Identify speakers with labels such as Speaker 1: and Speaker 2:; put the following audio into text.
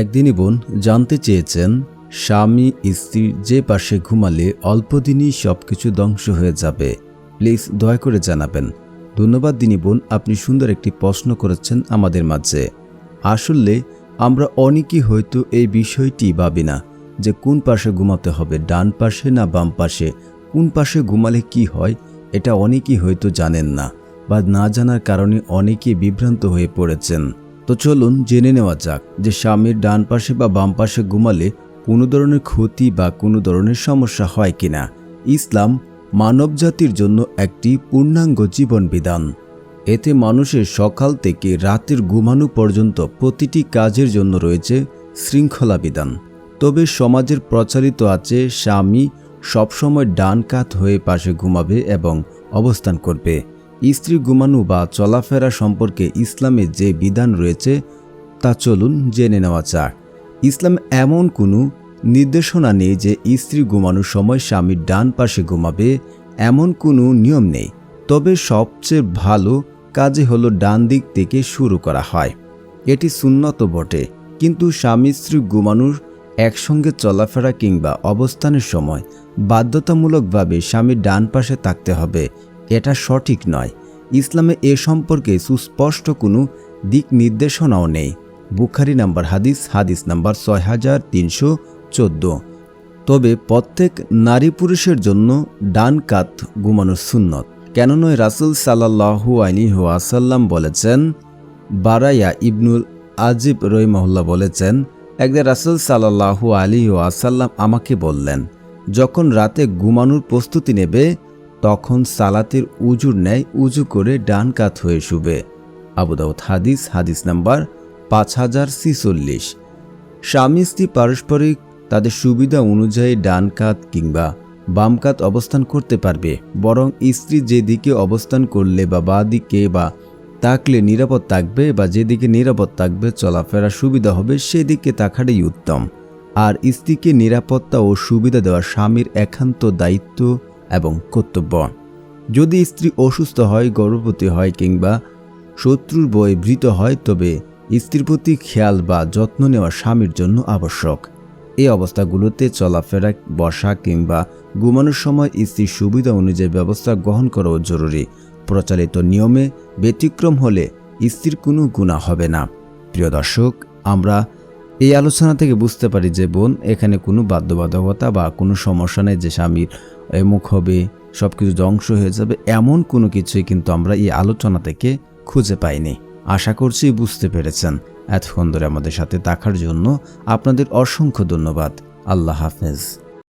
Speaker 1: একদিনই বোন জানতে চেয়েছেন, স্বামী স্ত্রীর যে পাশে ঘুমালে অল্প দিনই সব কিছু ধ্বংস হয়ে যাবে। প্লিজ দয়া করে জানাবেন। ধন্যবাদ দিনী বোন, আপনি সুন্দর একটি প্রশ্ন করেছেন আমাদের মাঝে। আসলে আমরা অনেকেই হয়তো এই বিষয়টি ভাবি না যে কোন পাশে ঘুমাতে হবে, ডান পাশে না বাম পাশে? কোন পাশে ঘুমালে কি হয়, এটা অনেকেই হয়তো জানেন না বা না জানার কারণে অনেকেই বিভ্রান্ত হয়ে পড়েছেন। তো চলুন জেনে নেওয়া যাক যে স্বামীর ডান পাশে বা বাম পাশে ঘুমালে কোনো ধরনের ক্ষতি বা কোনো ধরনের সমস্যা হয় কিনা। ইসলাম মানবজাতির জন্য একটি পূর্ণাঙ্গ জীবন বিধান এতে মানুষের সকাল থেকে রাতের ঘুমানো পর্যন্ত প্রতিটি কাজের জন্য রয়েছে শৃঙ্খলা বিধান। তবে সমাজের প্রচারিত আছে, স্বামী সবসময় ডান কাত হয়ে পাশে ঘুমাবে এবং অবস্থান করবে। স্ত্রী ঘুমানো বা চলাফেরা সম্পর্কে ইসলামে যে বিধান রয়েছে, তা চলুন জেনে নেওয়া যাক। ইসলাম এমন কোনো নির্দেশনা নেই যে স্ত্রী ঘুমানোর সময় স্বামীর ডান পাশে ঘুমাবে, এমন কোনো নিয়ম নেই। তবে সবচেয়ে ভালো কাজে হলো ডান দিক থেকে শুরু করা হয়। এটি সুন্নত বটে, কিন্তু স্বামী স্ত্রী ঘুমানোর একসঙ্গে চলাফেরা কিংবা অবস্থানের সময় বাধ্যতামূলকভাবে স্বামীর ডান পাশে থাকতে হবে এটা সঠিক নয়। ইসলামে এ সম্পর্কে সুস্পষ্ট কোনো দিক নির্দেশনাও নেই। বুখারি নাম্বার হাদিস হাদিস নাম্বার ছয় হাজার তিনশো চোদ্দ। তবে প্রত্যেক নারী পুরুষের জন্য ডান কাত ঘুমানোর সুন্নত। কেন নয় রাসুল সাল্লাহু আলী আসাল্লাম বলেছেন, বারাইয়া ইবনুল আজিব রহিমহল্লা বলেছেন, একদিন রাসুল সাল্লাহু আলী আসাল্লাম আমাকে বললেন, যখন রাতে ঘুমানোর প্রস্তুতি নেবে তখন সালাতের উজুর ন্যায় উজু করে ডান কাত হয়ে শুবে। আবুদাউদ হাদিস হাদিস নাম্বার পাঁচ হাজার ছিচল্লিশ। স্বামী স্ত্রী পারস্পরিক তাদের সুবিধা অনুযায়ী ডান কাত কিংবা বাম কাত অবস্থান করতে পারবে, বরং স্ত্রী যেদিকে অবস্থান করলে বা বা দিকে বা তাকলে নিরাপদ থাকবে বা যেদিকে নিরাপদ থাকবে চলাফেরা সুবিধা হবে, সেদিকে তাকাটাই উত্তম। আর স্ত্রীকে নিরাপত্তা ও সুবিধা দেওয়া স্বামীর একান্ত দায়িত্ব এবং কর্তব্য। যদি স্ত্রী অসুস্থ হয়, গর্ভবতী হয় কিংবা শত্রুর বয়ে ভৃত হয়, তবে স্ত্রীর প্রতি খেয়াল বা যত্ন নেওয়া স্বামীর জন্য আবশ্যক। এই অবস্থাগুলোতে চলাফেরা, বসা কিংবা ঘুমানোর সময় স্ত্রীর সুবিধা অনুযায়ী ব্যবস্থা গ্রহণ করাও জরুরি। প্রচলিত নিয়মে ব্যতিক্রম হলে স্ত্রীর কোনো গুণা হবে না। প্রিয় দর্শক, আমরা এই আলোচনা থেকে বুঝতে পারি যে বোন, এখানে কোনো বাধ্যবাধকতা বা কোনো সমস্যা নেই যে স্বামীর এমুখ হবে সব কিছু ধ্বংস হয়ে যাবে, এমন কোনো কিছুই কিন্তু আমরা এই আলোচনা থেকে খুঁজে পাইনি। আশা করছি বুঝতে পেরেছেন। এতক্ষণ ধরে আমাদের সাথে থাকার জন্য আপনাদের অসংখ্য ধন্যবাদ। আল্লাহ হাফেজ।